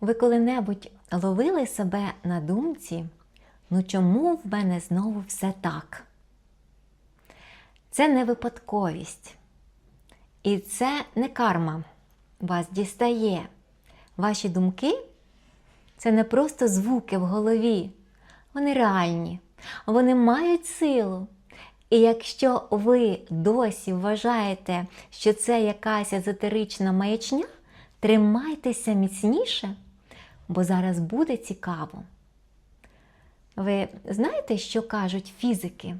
Ви коли-небудь ловили себе на думці, ну чому в мене знову все так? Це не випадковість. І це не карма вас дістає. Ваші думки це не просто звуки в голові. Вони реальні, вони мають силу. І якщо ви досі вважаєте, що це якась езотерична маячня, тримайтеся міцніше, бо зараз буде цікаво. Ви знаєте, що кажуть фізики?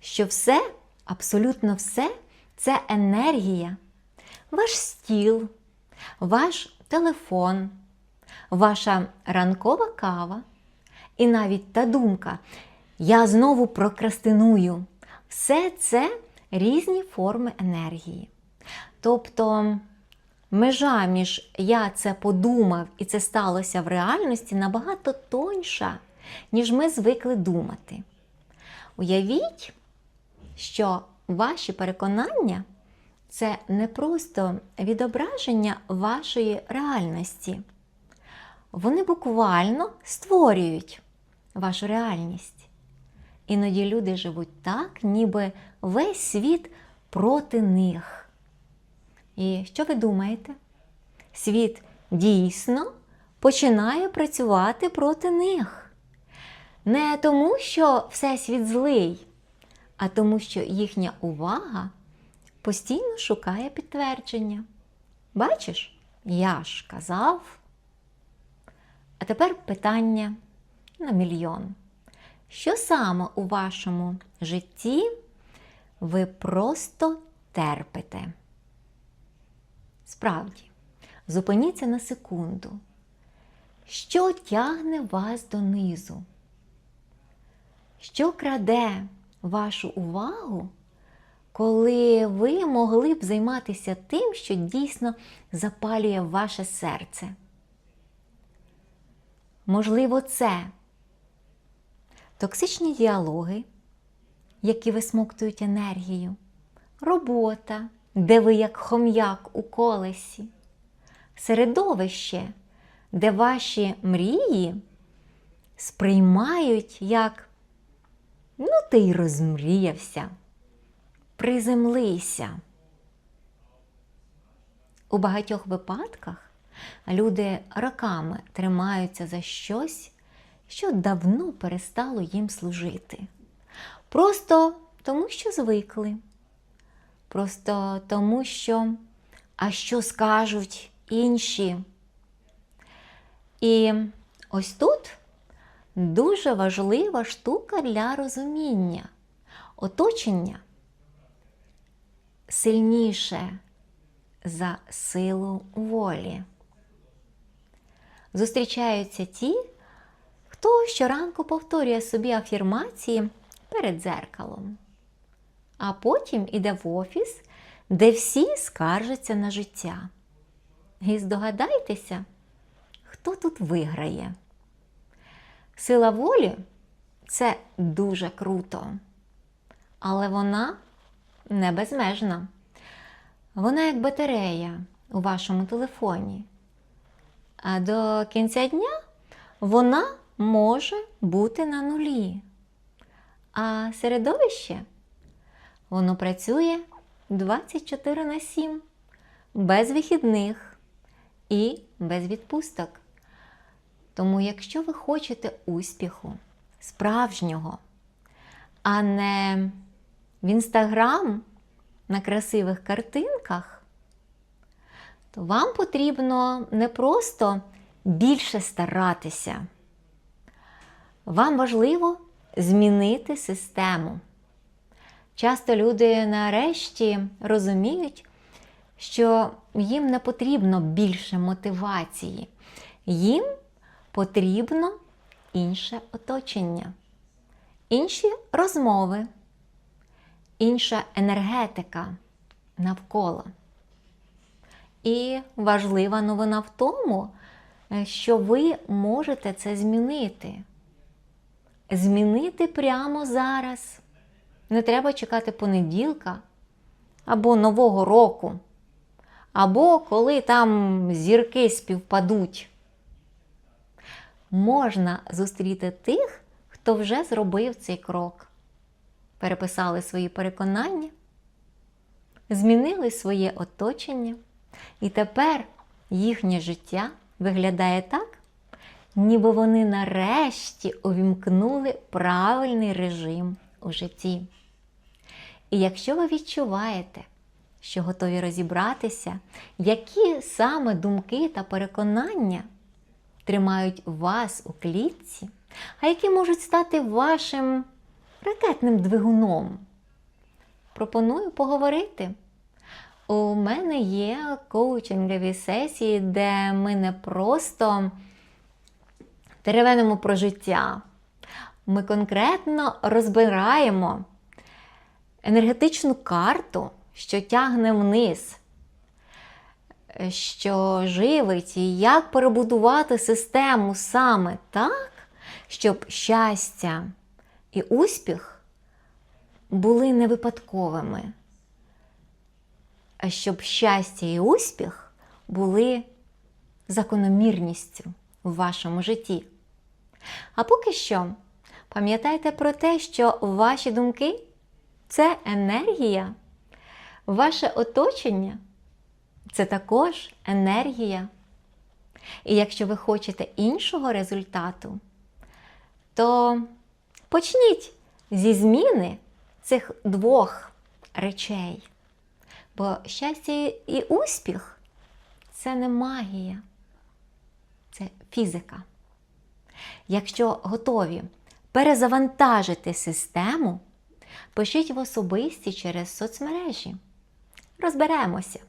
Що все, абсолютно все це енергія. Ваш стіл, ваш телефон, ваша ранкова кава і навіть та думка, я знову прокрастиную. Все це різні форми енергії. Тобто межа між я це подумав і це сталося в реальності набагато тоньша, ніж ми звикли думати. Уявіть, що ваші переконання це не просто відображення вашої реальності. Вони буквально створюють вашу реальність. Іноді люди живуть так, ніби весь світ проти них. І що ви думаєте? Світ дійсно починає працювати проти них. Не тому, що Всесвіт злий, а тому, що їхня увага постійно шукає підтвердження. Бачиш, я ж казав. А тепер питання на мільйон. Що саме у вашому житті ви просто терпите? Справді, зупиніться на секунду. Що тягне вас донизу? Що краде вашу увагу, коли ви могли б займатися тим, що дійсно запалює ваше серце? Можливо, це токсичні діалоги, які висмоктують енергію, робота, де ви як хом'як у колесі, середовище, де ваші мрії сприймають як ну ти й розмріявся, приземлися. У багатьох випадках люди роками тримаються за щось, що давно перестало їм служити. Просто тому, що звикли. Просто тому, що а що скажуть інші. І ось тут дуже важлива штука для розуміння. Оточення сильніше за силу волі. Зустрічаються ті, хто щоранку повторює собі афірмації перед дзеркалом, а потім іде в офіс, де всі скаржаться на життя. І здогадайтеся, хто тут виграє. Сила волі це дуже круто, але вона не безмежна. Вона як батарея у вашому телефоні. А до кінця дня вона може бути на нулі. А середовище воно працює 24 на 7, без вихідних і без відпусток. Тому, якщо ви хочете успіху, справжнього, а не в інстаграм на красивих картинках, то вам потрібно не просто більше старатися. Вам важливо змінити систему. Часто люди нарешті розуміють, що їм не потрібно більше мотивації, їм потрібно інше оточення, інші розмови, інша енергетика навколо. І важлива новина в тому, що ви можете це змінити. Змінити прямо зараз. Не треба чекати понеділка або Нового року, або коли там зірки співпадуть. Можна зустріти тих, хто вже зробив цей крок, переписали свої переконання, змінили своє оточення, і тепер їхнє життя виглядає так, ніби вони нарешті увімкнули правильний режим у житті. І якщо ви відчуваєте, що готові розібратися, які саме думки та переконання тримають вас у клітці, а які можуть стати вашим ракетним двигуном, пропоную поговорити. У мене є коучингові сесії, де ми не просто теревенимо про життя. Ми конкретно розбираємо енергетичну карту, що тягне вниз, що живить, і як перебудувати систему саме так, щоб щастя і успіх були не випадковими, а щоб щастя і успіх були закономірністю в вашому житті. А поки що пам'ятайте про те, що ваші думки це енергія, ваше оточення це також енергія. І якщо ви хочете іншого результату, то почніть зі зміни цих двох речей. Бо щастя і успіх це не магія, це фізика. Якщо готові перезавантажити систему, пишіть в особисті через соцмережі. Розберемося.